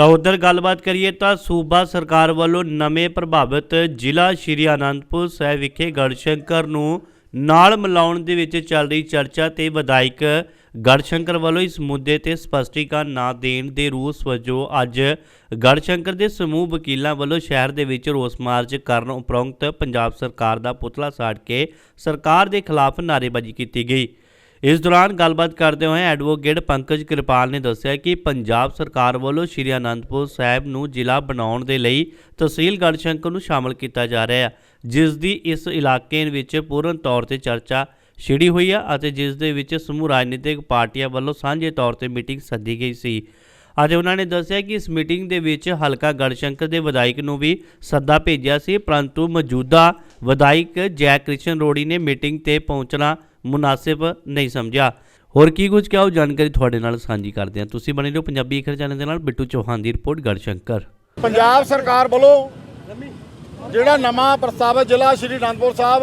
ਤਾਂ ਉਧਰ ਗੱਲਬਾਤ ਕਰੀਏ ਤਾਂ ਸੂਬਾ ਸਰਕਾਰ ਵੱਲੋਂ ਨਵੇਂ ਪ੍ਰਭਾਵਿਤ ਜ਼ਿਲ੍ਹਾ ਸ਼੍ਰੀ ਅਨੰਦਪੁਰ ਸਾਹਿਬ ਵਿਖੇ ਗੜਸ਼ੰਕਰ ਨੂੰ ਨਾਲ ਮਿਲਾਉਣ ਦੇ ਵਿੱਚ ਚੱਲ ਰਹੀ ਚਰਚਾ ਤੇ ਵਿਧਾਇਕ ਗੜਸ਼ੰਕਰ ਵੱਲੋਂ ਇਸ ਮੁੱਦੇ ਤੇ ਸਪਸ਼ਟੀਕਰਨ ਨਾ ਦੇਣ ਦੇ ਰੂਸ ਵਜੋਂ ਅੱਜ ਗੜਸ਼ੰਕਰ ਦੇ ਸਮੂਹ ਵਕੀਲਾਂ ਵੱਲੋਂ ਸ਼ਹਿਰ ਦੇ ਵਿੱਚ ਰੋਸ ਮਾਰਚ ਕਰਨ ਉਪਰੰਤ ਪੰਜਾਬ ਸਰਕਾਰ ਦਾ ਪੁਤਲਾ ਸਾੜ ਕੇ ਸਰਕਾਰ ਦੇ ਖਿਲਾਫ ਨਾਅਰੇਬਾਜ਼ੀ ਕੀਤੀ ਗਈ। ਇਸ ਦੌਰਾਨ ਗੱਲਬਾਤ ਕਰਦੇ ਹੋਏ ਐਡਵੋਕੇਟ ਪੰਕਜ ਕਿਰਪਾਲ ਨੇ ਦੱਸਿਆ ਕਿ ਪੰਜਾਬ ਸਰਕਾਰ ਵੱਲੋਂ ਸ਼੍ਰੀ ਅਨੰਦਪੁਰ ਸਾਹਿਬ ਨੂੰ ਜ਼ਿਲ੍ਹਾ ਬਣਾਉਣ ਦੇ ਲਈ ਤਹਿਸੀਲ ਗੜਸ਼ੰਕਰ ਨੂੰ ਸ਼ਾਮਲ ਕੀਤਾ ਜਾ ਰਿਹਾ ਹੈ, ਜਿਸ ਦੀ ਇਸ ਇਲਾਕੇ ਵਿੱਚ ਪੂਰਨ ਤੌਰ ਤੇ ਚਰਚਾ ਛਿੜੀ ਹੋਈ ਹੈ ਅਤੇ ਜਿਸ ਦੇ ਵਿੱਚ ਸਮੂਹ ਰਾਜਨੀਤਿਕ ਪਾਰਟੀਆਂ ਵੱਲੋਂ ਸਾਂਝੇ ਤੌਰ ਤੇ ਮੀਟਿੰਗ ਸੱਦੀ ਗਈ ਸੀ। ਅਤੇ ਉਹਨਾਂ ਨੇ ਦੱਸਿਆ ਕਿ ਇਸ ਮੀਟਿੰਗ ਦੇ ਵਿੱਚ ਹਲਕਾ ਗੜਸ਼ੰਕਰ ਦੇ ਵਿਧਾਇਕ ਨੂੰ ਵੀ ਸੱਦਾ ਭੇਜਿਆ ਸੀ, ਪਰੰਤੂ ਮੌਜੂਦਾ ਵਿਧਾਇਕ ਜੈ ਕ੍ਰਿਸ਼ਨ ਰੋੜੀ ਨੇ ਮੀਟਿੰਗ ਤੇ ਪਹੁੰਚਣਾ ਮੁਨਾਸਿਬ ਨਹੀਂ ਸਮਝਿਆ। ਹੋਰ ਕੀ ਕੁਝ ਕਿਹਾ ਉਹ ਜਾਣਕਾਰੀ ਤੁਹਾਡੇ ਨਾਲ ਸਾਂਝੀ ਕਰਦੇ ਹਾਂ। ਤੁਸੀਂ ਬਣੇ ਰਹੋ ਪੰਜਾਬੀ ਅਖਰ ਚੈਨਲ ਦੇ ਨਾਲ। ਬਿੱਟੂ ਚੌਹਾਨ ਦੀ ਰਿਪੋਰਟ, ਗੜਸ਼ੰਕਰ। ਪੰਜਾਬ ਸਰਕਾਰ ਵੱਲੋਂ ਜਿਹੜਾ ਨਵਾਂ ਪ੍ਰਸਤਾਵਿਤ ਜ਼ਿਲ੍ਹਾ ਸ਼੍ਰੀ ਅਨੰਦਪੁਰ ਸਾਹਿਬ,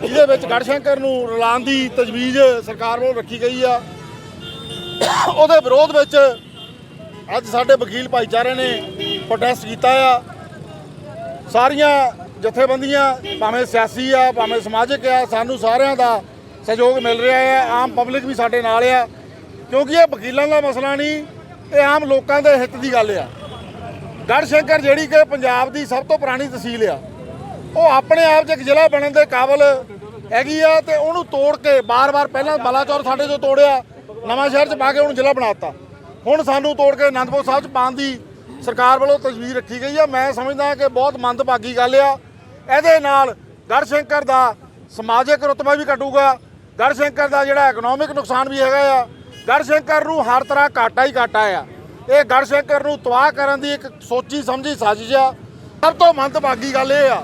ਜਿਹਦੇ ਵਿੱਚ ਗੜਸ਼ੰਕਰ ਨੂੰ ਰਲਾਉਣ ਦੀ ਤਜਵੀਜ਼ ਸਰਕਾਰ ਵੱਲੋਂ ਰੱਖੀ ਗਈ ਆ। ਉਹਦੇ ਵਿਰੋਧ ਵਿੱਚ ਅੱਜ ਸਾਡੇ ਵਕੀਲ ਭਾਈਚਾਰੇ ਨੇ ਪ੍ਰੋਟੈਸਟ ਕੀਤਾ ਆ। ਸਾਰੀਆਂ ਜਥੇਬੰਦੀਆਂ, ਭਾਵੇਂ ਸਿਆਸੀ ਆ, ਭਾਵੇਂ ਸਮਾਜਿਕ ਆ, ਸਾਨੂੰ ਸਾਰਿਆਂ ਦਾ ਸਹਿਯੋਗ ਮਿਲ ਰਿਹਾ ਆ ਆਮ ਪਬਲਿਕ ਵੀ ਸਾਡੇ ਨਾਲ ਆ। ਕਿਉਂਕਿ ਇਹ ਵਕੀਲਾਂ ਦਾ ਮਸਲਾ ਨਹੀਂ, ਇਹ ਆਮ ਲੋਕਾਂ ਦੇ ਹਿੱਤ ਦੀ ਗੱਲ ਆ। ਗੜਸ਼ੰਕਰ ਜਿਹੜੀ ਕਿ ਪੰਜਾਬ ਦੀ ਸਭ ਤੋਂ ਪੁਰਾਣੀ ਤਹਿਸੀਲ ਆ, ਉਹ ਆਪਣੇ ਆਪ 'ਚ ਇੱਕ ਜ਼ਿਲ੍ਹਾ ਬਣਨ ਦੇ ਕਾਬਲ ਹੈਗੀ ਆ ਤੇ ਉਹਨੂੰ ਤੋੜ ਕੇ ਬਾਰ-ਬਾਰ ਪਹਿਲਾਂ ਬਲਾਚੌਰ ਸਾਡੇ ਤੋਂ ਤੋੜਿਆ, ਨਵਾਂ ਸ਼ਹਿਰ 'ਚ ਪਾ ਕੇ ਉਹਨੂੰ ਜ਼ਿਲ੍ਹਾ ਬਣਾਤਾ। ਹੁਣ ਸਾਨੂੰ ਤੋੜ ਕੇ ਅਨੰਦਪੁਰ ਸਾਹਿਬ 'ਚ ਪਾਉਣ ਦੀ ਸਰਕਾਰ ਵੱਲੋਂ ਤਜਵੀਜ਼ ਰੱਖੀ ਗਈ ਆ। ਮੈਂ ਸਮਝਦਾ ਕਿ ਬਹੁਤ ਮੰਦਭਾਗੀ ਗੱਲ ਆ। ਇਹਦੇ ਨਾਲ ਗੜਸ਼ੰਕਰ ਦਾ ਸਮਾਜਿਕ ਰੁਤਬਾ ਵੀ ਘਟੂਗਾ। ਗੜਸ਼ੰਕਰ ਦਾ ਜਿਹੜਾ ਇਕਨੋਮਿਕ ਨੁਕਸਾਨ ਵੀ ਹੈਗਾ ਆ, ਗੜਸ਼ੰਕਰ ਨੂੰ ਹਰ ਤਰ੍ਹਾਂ ਘਾਟਾ ਹੀ ਘਾਟਾ ਆ। ਇਹ ਗੜਸ਼ੰਕਰ ਨੂੰ ਤਬਾਹ ਕਰਨ ਦੀ ਇੱਕ ਸੋਚੀ ਸਮਝੀ ਸਾਜ਼ਿਸ਼ ਆ। ਸਭ ਤੋਂ ਮੰਦਭਾਗੀ ਗੱਲ ਇਹ ਆ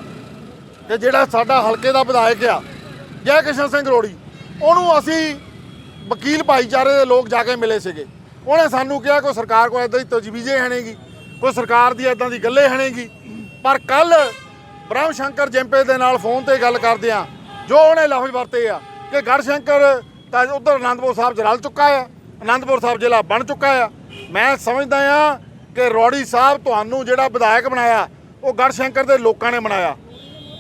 ਕਿ ਜਿਹੜਾ ਸਾਡਾ ਹਲਕੇ ਦਾ ਵਿਧਾਇਕ ਆ, ਜੈ ਕਿਸ਼ਨ ਸਿੰਘ ਰੋੜੀ, ਉਹਨੂੰ ਅਸੀਂ ਵਕੀਲ ਭਾਈਚਾਰੇ ਦੇ ਲੋਕ ਜਾ ਕੇ ਮਿਲੇ ਸੀਗੇ। ਉਹਨੇ ਸਾਨੂੰ ਕਿਹਾ, ਕੋਈ ਸਰਕਾਰ ਕੋਲ ਇਦਾਂ ਦੀ ਤਜਵੀਜ਼ੇ ਹਣੇਗੀ, ਕੋਈ ਸਰਕਾਰ ਦੀ ਇਦਾਂ ਦੀ ਗੱਲੇ ਹਣੇਗੀ। ਪਰ ਕੱਲ ਬ੍ਰਹਮ ਸ਼ੰਕਰ ਜੈਂਪੇ ਦੇ ਨਾਲ ਫੋਨ ਤੇ ਗੱਲ ਕਰਦੇ ਆ, ਜੋ ਉਹਨੇ ਲਫ਼ਜ਼ ਵਰਤੇ ਆ ਕਿ ਗੜਸ਼ੰਕਰ ਤਾਂ ਉਧਰ ਆਨੰਦਪੁਰ ਸਾਹਿਬ ਚ ਚੁੱਕਾ ਆ ਆਨੰਦਪੁਰ ਸਾਹਿਬ ਜ਼ਿਲ੍ਹਾ ਬਣ ਚੁੱਕਾ ਆ ਮੈਂ ਸਮਝਦਾ ਆ ਕਿ ਰੋੜੀ ਸਾਹਿਬ ਤੁਹਾਨੂੰ ਜਿਹੜਾ ਵਿਧਾਇਕ ਬਣਾਇਆ, ਉਹ ਗੜਸ਼ੰਕਰ ਦੇ ਲੋਕਾਂ ਨੇ ਬਣਾਇਆ।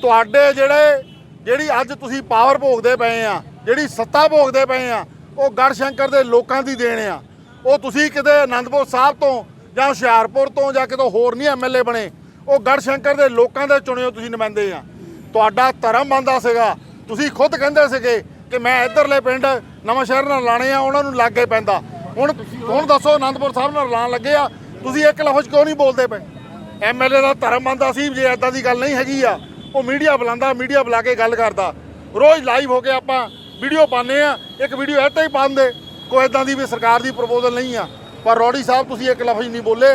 ਤੁਹਾਡੇ ਜਿਹੜੇ, ਜਿਹੜੀ ਅੱਜ ਤੁਸੀਂ ਪਾਵਰ ਭੋਗਦੇ ਪਏ ਆ, ਜਿਹੜੀ ਸੱਤਾ ਭੋਗਦੇ ਪਏ ਆ, ਉਹ ਗੜਸ਼ੰਕਰ ਦੇ ਲੋਕਾਂ ਦੀ ਦੇਣ ਆ। ਉਹ ਤੁਸੀਂ ਕਿਤੇ ਆਨੰਦਪੁਰ ਸਾਹਿਬ ਤੋਂ ਜਾਂ ਹੁਸ਼ਿਆਰਪੁਰ ਤੋਂ ਜਾਂ ਕਿਤੋਂ ਹੋਰ ਨਹੀਂ ਐਮਐਲਏ ਬਣੇ, ਉਹ ਗੜਸ਼ੰਕਰ ਦੇ ਲੋਕਾਂ ਦੇ ਚੁਣਿਓ ਤੁਸੀਂ ਨੁਮਾਇੰਦੇ ਆ। ਤੁਹਾਡਾ ਧਰਮ ਬੰਦਾ ਸੀਗਾ, ਤੁਸੀਂ ਖੁਦ ਕਹਿੰਦੇ ਸੀਗੇ ਕਿ ਮੈਂ ਇੱਧਰਲੇ ਪਿੰਡ ਨਵਾਂ ਸ਼ਹਿਰ ਨਾਲ ਲਾਣੇ ਆ, ਉਹਨਾਂ ਨੂੰ ਲਾਗੇ ਪੈਂਦਾ। ਹੁਣ ਹੁਣ ਦੱਸੋ ਆਨੰਦਪੁਰ ਸਾਹਿਬ ਨਾਲ ਲਾਣ ਲੱਗੇ ਆ, ਤੁਸੀਂ ਇੱਕ ਲਫ਼ਜ਼ ਕਿਉਂ ਨਹੀਂ ਬੋਲਦੇ ਪਏ? ਐਮਐਲਏ ਦਾ ਧਰਮ ਬੰਦਾ ਸੀ, ਜੇ ਐਦਾਂ ਦੀ ਗੱਲ ਨਹੀਂ ਹੈਗੀ ਆ, ਉਹ ਮੀਡੀਆ ਬੁਲਾਉਂਦਾ, ਮੀਡੀਆ ਬੁਲਾ ਕੇ ਗੱਲ ਕਰਦਾ। ਰੋਜ਼ ਲਾਈਵ ਹੋ ਕੇ ਆਪਾਂ ਵੀਡੀਓ ਪਾਉਂਦੇ ਆ, ਇੱਕ ਵੀਡੀਓ ਇੱਥੇ ਹੀ ਪਾਉਂਦੇ, ਕੋਈ ਐਦਾਂ ਦੀ ਵੀ ਸਰਕਾਰ ਦੀ ਪ੍ਰਪੋਜ਼ਲ ਨਹੀਂ ਆ। ਪਰ ਰੋੜੀ ਸਾਹਿਬ, ਤੁਸੀਂ ਇੱਕ ਲਫ਼ਜ਼ ਨਹੀਂ ਬੋਲੇ।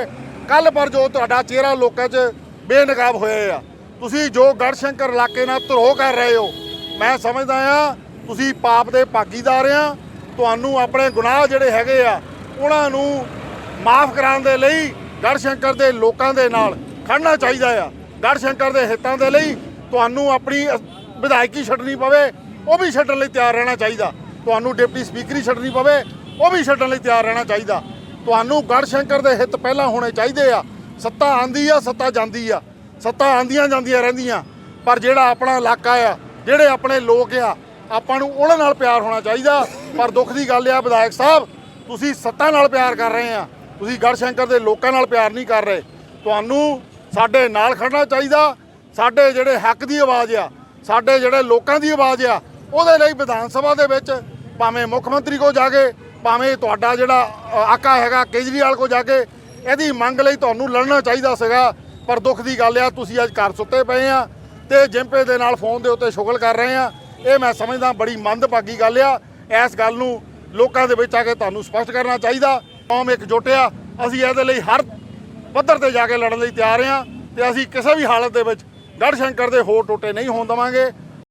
ਕੱਲ ਪਰ ਜੋ ਤੁਹਾਡਾ ਚਿਹਰਾ ਲੋਕਾਂ 'ਚ ਬੇਨਕਾਬ ਹੋਏ ਆ। ਤੁਸੀਂ ਜੋ ਗੜਸ਼ੰਕਰ ਇਲਾਕੇ ਨਾਲ ਧਰੋਹ ਕਰ ਰਹੇ ਹੋ, ਮੈਂ ਸਮਝਦਾ ਆ ਤੁਸੀਂ ਪਾਪ ਦੇ ਭਾਗੀਦਾਰ ਆ, ਤੁਹਾਨੂੰ ਆਪਣੇ ਗੁਨਾਹ ਜਿਹੜੇ ਹੈਗੇ ਆ, ਉਹਨਾਂ ਨੂੰ ਮਾਫ ਕਰਾਉਣ ਦੇ ਲਈ ਗੜਸ਼ੰਕਰ ਦੇ ਲੋਕਾਂ ਦੇ ਨਾਲ ਖੜਨਾ ਚਾਹੀਦਾ ਆ। ਗੜਸ਼ੰਕਰ ਦੇ ਹਿੱਤਾਂ ਦੇ ਲਈ ਤੁਹਾਨੂੰ ਆਪਣੀ ਅ- ਵਿਧਾਇਕੀ ਛੱਡਣੀ ਪਵੇ, ਉਹ ਵੀ ਛੱਡਣ ਲਈ ਤਿਆਰ ਰਹਿਣਾ ਚਾਹੀਦਾ। ਤੁਹਾਨੂੰ ਡਿਪਟੀ ਸਪੀਕਰੀ ਛੱਡਣੀ ਪਵੇ, ਉਹ ਵੀ ਛੱਡਣ ਲਈ ਤਿਆਰ ਰਹਿਣਾ ਚਾਹੀਦਾ। ਤੁਹਾਨੂੰ ਗੜਸ਼ੰਕਰ ਦੇ ਹਿੱਤ ਪਹਿਲਾਂ ਹੋਣੇ ਚਾਹੀਦੇ ਆ। ਸੱਤਾ ਆਂਦੀ ਆ, ਸੱਤਾ ਜਾਂਦੀ ਆ। ਸੱਤਾ ਆਂਦੀਆਂ ਜਾਂਦੀਆਂ ਰਹਿੰਦੀਆਂ, ਪਰ ਜਿਹੜਾ ਆਪਣਾ ਇਲਾਕਾ ਆ, ਜਿਹੜੇ ਆਪਣੇ ਲੋਕ ਆ ਆਪਾਂ ਨੂੰ ਉਹਨਾਂ ਨਾਲ ਪਿਆਰ ਹੋਣਾ ਚਾਹੀਦਾ। ਪਰ ਦੁੱਖ ਦੀ ਗੱਲ ਆ, ਵਿਧਾਇਕ ਸਾਹਿਬ, ਤੁਸੀਂ ਸੱਤਾ ਨਾਲ ਪਿਆਰ ਕਰ ਰਹੇ ਆ। ਤੁਸੀਂ ਗੜਸ਼ੰਕਰ ਦੇ ਲੋਕਾਂ ਨਾਲ ਪਿਆਰ ਨਹੀਂ ਕਰ ਰਹੇ। ਤੁਹਾਨੂੰ ਸਾਡੇ ਨਾਲ ਖੜਨਾ ਚਾਹੀਦਾ। ਸਾਡੇ ਜਿਹੜੇ ਹੱਕ ਦੀ ਆਵਾਜ਼ ਆ, ਸਾਡੇ ਜਿਹੜੇ ਲੋਕਾਂ ਦੀ ਆਵਾਜ਼ ਆ, ਉਹਦੇ ਲਈ ਵਿਧਾਨ ਸਭਾ ਦੇ ਵਿੱਚ ਭਾਵੇਂ ਮੁੱਖ ਮੰਤਰੀ ਕੋ ਜਾ ਕੇ ਭਾਵੇਂ ਤੁਹਾਡਾ ਜਿਹੜਾ ਆਕਾ ਹੈਗਾ ਕੇਜਰੀਵਾਲ ਕੋ ਜਾ ਕੇ ਇਹਦੀ ਮੰਗ ਲਈ ਤੁਹਾਨੂੰ ਲੜਨਾ ਚਾਹੀਦਾ ਸੀਗਾ। ਪਰ ਦੁੱਖ ਦੀ ਗੱਲ ਆ, ਤੁਸੀਂ ਅੱਜ ਘਰ ਸੁੱਤੇ ਪਏ ਆ ਤੇ ਜਿੰਪੇ ਦੇ ਨਾਲ ਫੋਨ ਦੇ ਉੱਤੇ ਸ਼ੁਗਲ ਕਰ ਰਹੇ ਆ। ਇਹ ਮੈਂ ਸਮਝਦਾ ਬੜੀ ਮੰਦਭਾਗੀ ਗੱਲ ਆ। ਇਸ ਗੱਲ ਨੂੰ ਲੋਕਾਂ ਦੇ ਵਿੱਚ ਆ ਕੇ ਤੁਹਾਨੂੰ ਸਪਸ਼ਟ ਕਰਨਾ ਚਾਹੀਦਾ। ਕੌਮ ਇੱਕ ਜੁਟਿਆ ਅਸੀਂ ਇਹਦੇ ਲਈ ਹਰ ਪੱਧਰ ਤੇ ਜਾ ਕੇ ਲੜਨ ਲਈ ਤਿਆਰ ਆ। ਤੇ ਅਸੀਂ ਕਿਸੇ ਵੀ ਹਾਲਤ ਦੇ ਵਿੱਚ ਗੜਸ਼ੰਕਰ ਦੇ ਹੋਰ ਟੋਟੇ ਨਹੀਂ ਹੋਣ ਦੇਵਾਂਗੇ।